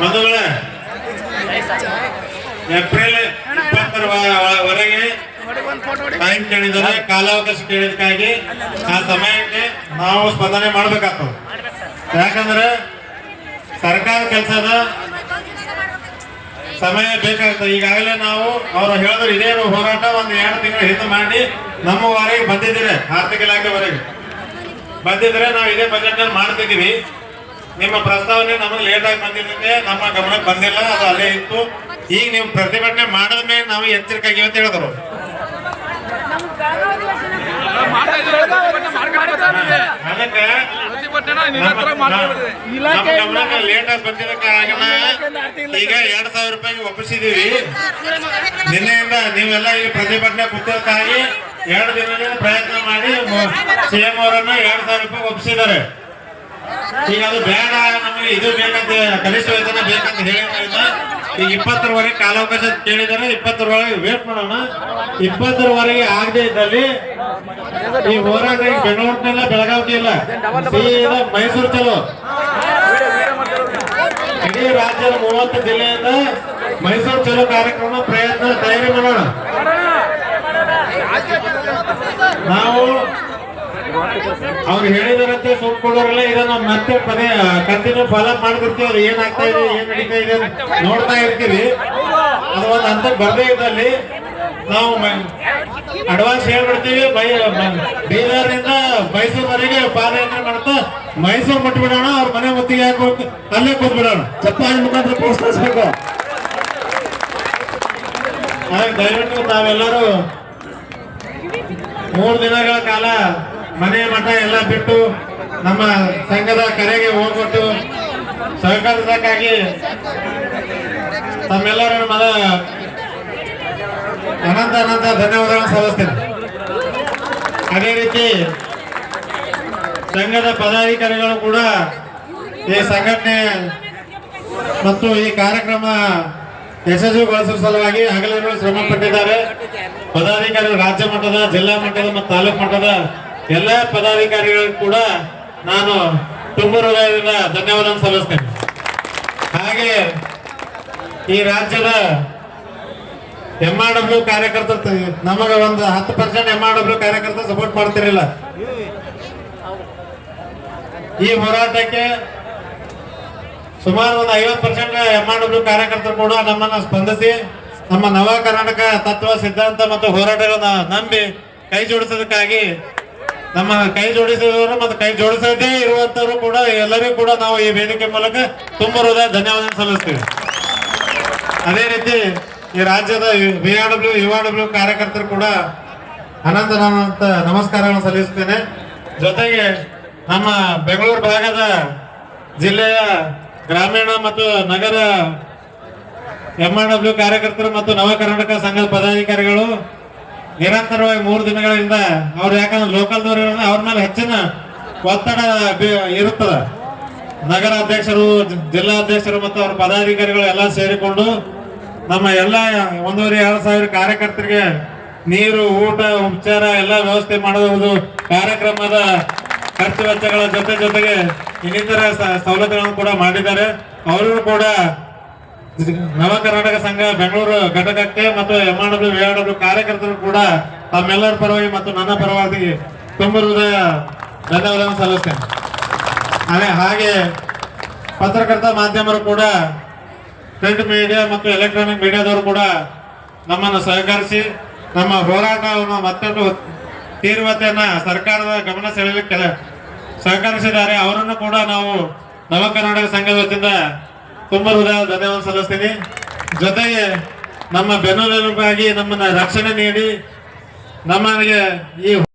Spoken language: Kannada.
ಬಂಧುಗಳೇ, ಏಪ್ರಿಲ್ ಇಪ್ಪತ್ತರ ವರೆಗೆ ಟೈಮ್ ಕೇಳಿದರೆ, ಕಾಲಾವಕಾಶ ಕೇಳಿದಕ್ಕಾಗಿ ಆ ಸಮಯಕ್ಕೆ ನಾವು ಸ್ಪಂದನೆ ಮಾಡ್ಬೇಕಾಗ್ತದೆ. ಯಾಕಂದ್ರೆ ಸರ್ಕಾರ ಕೆಲಸದ ಸಮಯ ಬೇಕಾಗ್ತದೆ. ಈಗಾಗಲೇ ನಾವು ಅವರು ಹೇಳಿದ್ರು, ಇದೇ ಹೋರಾಟ ಒಂದು ಎರಡು ತಿಂಗಳ ಹಿಂದೆ ಮಾಡಿ ನಮ್ಮ ವಾರಿಗೆ ಬಂದಿದ್ದೀರಿ, ಆರ್ಥಿಕ ಇಲಾಖೆವರೆಗೆ ಬಂದಿದ್ರೆ ನಾವು ಇದೇ ಬಜೆಟ್ ಮಾಡ್ತಿದ್ದೀವಿ. ನಿಮ್ಮ ಪ್ರಸ್ತಾವನೆ ನಮಗೆ ಲೇಟ್ ಆಗಿ ಬಂದಿದ್ದಕ್ಕೆ ನಮ್ಮ ಗಮನಕ್ಕೆ ಬಂದಿಲ್ಲ, ಅದು ಅಲ್ಲೇ ಇತ್ತು. ಈಗ ನೀವು ಪ್ರತಿಭಟನೆ ಮಾಡಿದ ಮೇಲೆ ನಾವು ಎಚ್ಚರಿಕೆ ಆಗಿವೆ ಅಂತ ಹೇಳಿದ್ರು. ಅದಕ್ಕೆ ನಮ್ಮ ಗಮನಕ್ಕೆ ಲೇಟ್ ಆಗಿ ಬಂದಿದ್ದ ಕಾರಣ ಈಗ ಎರಡ್ ಸಾವಿರ ರೂಪಾಯಿಗೆ ಒಪ್ಪಿಸಿದೀವಿ ನಿನ್ನೆಯಿಂದ ನೀವೆಲ್ಲ ಈ ಪ್ರತಿಭಟನೆ ಕೂತಕ್ಕಾಗಿ ಎರಡು ದಿನದಿಂದ ಪ್ರಯತ್ನ ಮಾಡಿ ಸಿಎಂ ಅವರನ್ನ ಎರಡ್ ಸಾವಿರ ರೂಪಾಯಿ ಒಪ್ಪಿಸಿದ್ದಾರೆ. ಈಗ ಅದು ಬೇಡ, ನಮಗೆ ಇದು ಬೇಕಂತ ಕನಿಷ್ಠ ವೇತನ ಬೇಕಂತ ಹೇಳಿದ್ರಿಂದ ಈಗ ಇಪ್ಪತ್ತರವರೆಗೆ ಕಾಲಾವಕಾಶ ಕೇಳಿದರೆ ಇಪ್ಪತ್ತರವರೆಗೆ ವೇಟ್ ಮಾಡೋಣ. ಇಪ್ಪತ್ತರವರೆಗೆ ಆಗದೆ ಇದ್ದಲ್ಲಿ ಈ ಹೋರಾಟ ಬೆಂಗಳೂರಿನಲ್ಲ ಬೆಳಗಾವಿ ಇಲ್ಲ. ಮೈಸೂರು ಚಲೋ. ಇಡೀ ರಾಜ್ಯದ ಮೂವತ್ತು ಜಿಲ್ಲೆಯಿಂದ ಮೈಸೂರು ಚಲೋ ಕಾರ್ಯಕ್ರಮ, ಪ್ರಯತ್ನ, ತಯಾರಿ ಮಾಡೋಣ. ನಾವು ಅವ್ರು ಹೇಳಿದಾರಂತೆ ಸುಮ್ಕೊಳ್ಳೋರೆಲ್ಲ ಇದನ್ನ ಮತ್ತೆ ಪದೇ ಕಂಟಿನ್ಯೂ ಫಾಲೋ ಮಾಡ್ಬಿಡ್ತೀವಿ. ಅದು ಏನಾಗ್ತಾ ಇದೆ ಏನ್ ನಡೀತಾ ಇದೆ ನೋಡ್ತಾ ಇರ್ತೀವಿ. ಅದು ಒಂದು ಹಂತಕ್ಕೆ ಬರ್ದೇ ಇದ್ದಲ್ಲಿ ನಾವು ಅಡ್ವಾನ್ಸ್ ಹೇಳ್ಬಿಡ್ತೀವಿ. ಬೈ ಬೀದರ್ ಬೀದರ್ನಿಂದ ಮೈಸೂರ್ವರೆಗೆ ಪಾದಯಾತ್ರೆ ಮಾಡ್ತಾ ಮೈಸೂರು ಮುಟ್ಬಿಡೋಣ ಅವ್ರ ಮನೆ ಮುತ್ತಿಗೆ ಹಾಕಿ ಅಲ್ಲೇ ಕೂತ್ಬಿಡೋಣ. ಚಪ್ಪಾಳಿ ಮುಖಾಂತರ ಪ್ರೋತ್ಸಾಹಿಸ್ಬೇಕು ಹಾಗಾಗಿ ದಯವಿಟ್ಟು ನಾವೆಲ್ಲರೂ ಮೂರು ದಿನಗಳ ಕಾಲ ಮನೆ ಮಠ ಎಲ್ಲ ಬಿಟ್ಟು ನಮ್ಮ ಸಂಘದ ಕರೆಗೆ ಹೋಗ್ಬಿಟ್ಟು ಸಹಕರಿಸಕ್ಕಾಗಿ ತಮ್ಮೆಲ್ಲರ ಮನ ಅನಂತ ಅನಂತ ಧನ್ಯವಾದಗಳನ್ನು ಸಲ್ಲಿಸ್ತೇನೆ. ಅದೇ ರೀತಿ ಸಂಘದ ಪದಾಧಿಕಾರಿಗಳು ಕೂಡ ಈ ಸಂಘಟನೆ ಮತ್ತು ಈ ಕಾರ್ಯಕ್ರಮ ಯಶಸ್ವಿಗೊಳಿಸುವ ಸಲುವಾಗಿ ಹಗಲಿರುಳು ಶ್ರಮ ಪಟ್ಟಿದ್ದಾರೆ ಪದಾಧಿಕಾರಿಗಳು ರಾಜ್ಯ ಮಟ್ಟದ, ಜಿಲ್ಲಾ ಮಟ್ಟದ ಮತ್ತು ತಾಲೂಕು ಮಟ್ಟದ ಎಲ್ಲ ಪದಾಧಿಕಾರಿಗಳು ಕೂಡ ನಾನು ತುಂಬ ಹೃದಯದಿಂದ ಧನ್ಯವಾದ ಸಲ್ಲಿಸ್ತೇನೆ. ಹಾಗೆ ಈ ರಾಜ್ಯದ ಎಂ ಆರ್ ಡಬ್ಲ್ಯೂ ಕಾರ್ಯಕರ್ತರು ನಮಗೆ ಒಂದು ಹತ್ತು ಪರ್ಸೆಂಟ್ ಎಂ ಆರ್ ಡಬ್ಲ್ಯೂ ಕಾರ್ಯಕರ್ತರು ಸಪೋರ್ಟ್ ಮಾಡ್ತಿರಲಿಲ್ಲ. ಈ ಹೋರಾಟಕ್ಕೆ ಸುಮಾರು ಒಂದು ಐವತ್ತು ಪರ್ಸೆಂಟ್ ಎಂ ಆರ್ ಡಬ್ಲ್ಯೂ ಕಾರ್ಯಕರ್ತರು ಕೂಡ ನಮ್ಮನ್ನ ಸ್ಪಂದಿಸಿ, ನಮ್ಮ ನವ ಕರ್ನಾಟಕ ತತ್ವ ಸಿದ್ಧಾಂತ ಮತ್ತು ಹೋರಾಟಗಳನ್ನ ನಂಬಿ ಕೈ ಜೋಡಿಸೋದಕ್ಕಾಗಿ ನಮ್ಮ ಕೈ ಜೋಡಿಸಿದವರು ಮತ್ತು ಕೈ ಜೋಡಿಸದೇ ಇರುವಂತವರು ಕೂಡ, ಎಲ್ಲರಿಗೂ ಕೂಡ ನಾವು ಈ ವೇದಿಕೆ ಮೂಲಕ ತುಂಬ ಹೃದಯ ಧನ್ಯವಾದ ಸಲ್ಲಿಸ್ತೀವಿ. ಅದೇ ರೀತಿ ಈ ರಾಜ್ಯದ V R W U W ಕಾರ್ಯಕರ್ತರು ಕೂಡ ಅನಂತ ನಮಸ್ಕಾರಗಳನ್ನು ಸಲ್ಲಿಸ್ತೇನೆ. ಜೊತೆಗೆ ನಮ್ಮ ಬೆಂಗಳೂರು ಭಾಗದ ಜಿಲ್ಲೆಯ ಗ್ರಾಮೀಣ ಮತ್ತು ನಗರ ಎಂ ಆರ್ ಡಬ್ಲ್ಯೂ ಕಾರ್ಯಕರ್ತರು ಮತ್ತು ನವ ಕರ್ನಾಟಕ ಸಂಘದ ಪದಾಧಿಕಾರಿಗಳು ನಿರಂತರವಾಗಿ ಮೂರು ದಿನಗಳಿಂದ ಅವ್ರು ಯಾಕಂದ್ರೆ ಲೋಕಲ್ದವ್ರು ಹೆಚ್ಚಿನ ಒತ್ತಡ ಇರುತ್ತದ ಇರುತ್ತದೆ. ನಗರ ಅಧ್ಯಕ್ಷರು ಜ- ಜಿಲ್ಲಾ ಅಧ್ಯಕ್ಷರು ಮತ್ತು ಅವರ ಪದಾಧಿಕಾರಿಗಳು ಎಲ್ಲ ಸೇರಿಕೊಂಡು ನಮ್ಮ ಎಲ್ಲ ಒಂದೂವರೆ, ಎರಡು ಸಾವಿರ ಕಾರ್ಯಕರ್ತರಿಗೆ ನೀರು, ಊಟ, ಉಪಚಾರ ಎಲ್ಲ ವ್ಯವಸ್ಥೆ ಮಾಡುವುದು ಕಾರ್ಯಕ್ರಮದ ಖರ್ಚು ವೆಚ್ಚಗಳ ಜೊತೆ ಜೊತೆಗೆ ಇನ್ನಿತರ ಸವಲತ್ತುಗಳನ್ನು ಕೂಡ ಮಾಡಿದ್ದಾರೆ. ಅವರು ಕೂಡ ನವ ಕರ್ನಾಟಕ ಸಂಘ, ಬೆಂಗಳೂರು ಘಟಕಕ್ಕೆ ಮತ್ತು ಎಂ ಆರ್ ಡಬ್ಲ್ಯೂ ಕಾರ್ಯಕರ್ತರು ಕೂಡ ತಮ್ಮೆಲ್ಲರ ಪರವಾಗಿ ಮತ್ತು ನನ್ನ ಪರವಾಗಿ ತುಂಬ ಹೃದಯ ಧನ್ಯವಾದವನ್ನು ಸಲ್ಲಿಸ್ತೇನೆ. ಅದೇ ಹಾಗೆ ಪತ್ರಕರ್ತ ಮಾಧ್ಯಮರು ಕೂಡ ಪ್ರಿಂಟ್ ಮೀಡಿಯಾ ಮತ್ತು ಎಲೆಕ್ಟ್ರಾನಿಕ್ ಮೀಡಿಯಾದವರು ಕೂಡ ನಮ್ಮನ್ನು ಸಹಕರಿಸಿ, ನಮ್ಮ ಹೋರಾಟವನ್ನು ಮತ್ತೊಂದು ತೀವ್ರತೆಯನ್ನು ಸರ್ಕಾರದ ಗಮನ ಸೆಳೆಯಲಿಕ್ಕೆ ಸಹಕರಿಸಿದ್ದಾರೆ. ಅವರನ್ನು ಕೂಡ ನಾವು ನವ ಕರ್ನಾಟಕ ಸಂಘದ ವತಿಯಿಂದ ತುಂಬ ಹೃದಯ ಧನ್ಯವಾದ ಸಲ್ಲಿಸ್ತೀನಿ. ಜೊತೆಗೆ ನಮ್ಮ ಬೆನ್ನೆಲುಬಾಗಿ ನಮ್ಮನ್ನು ರಕ್ಷಣೆ ನೀಡಿ ನಮಗೆ ಈ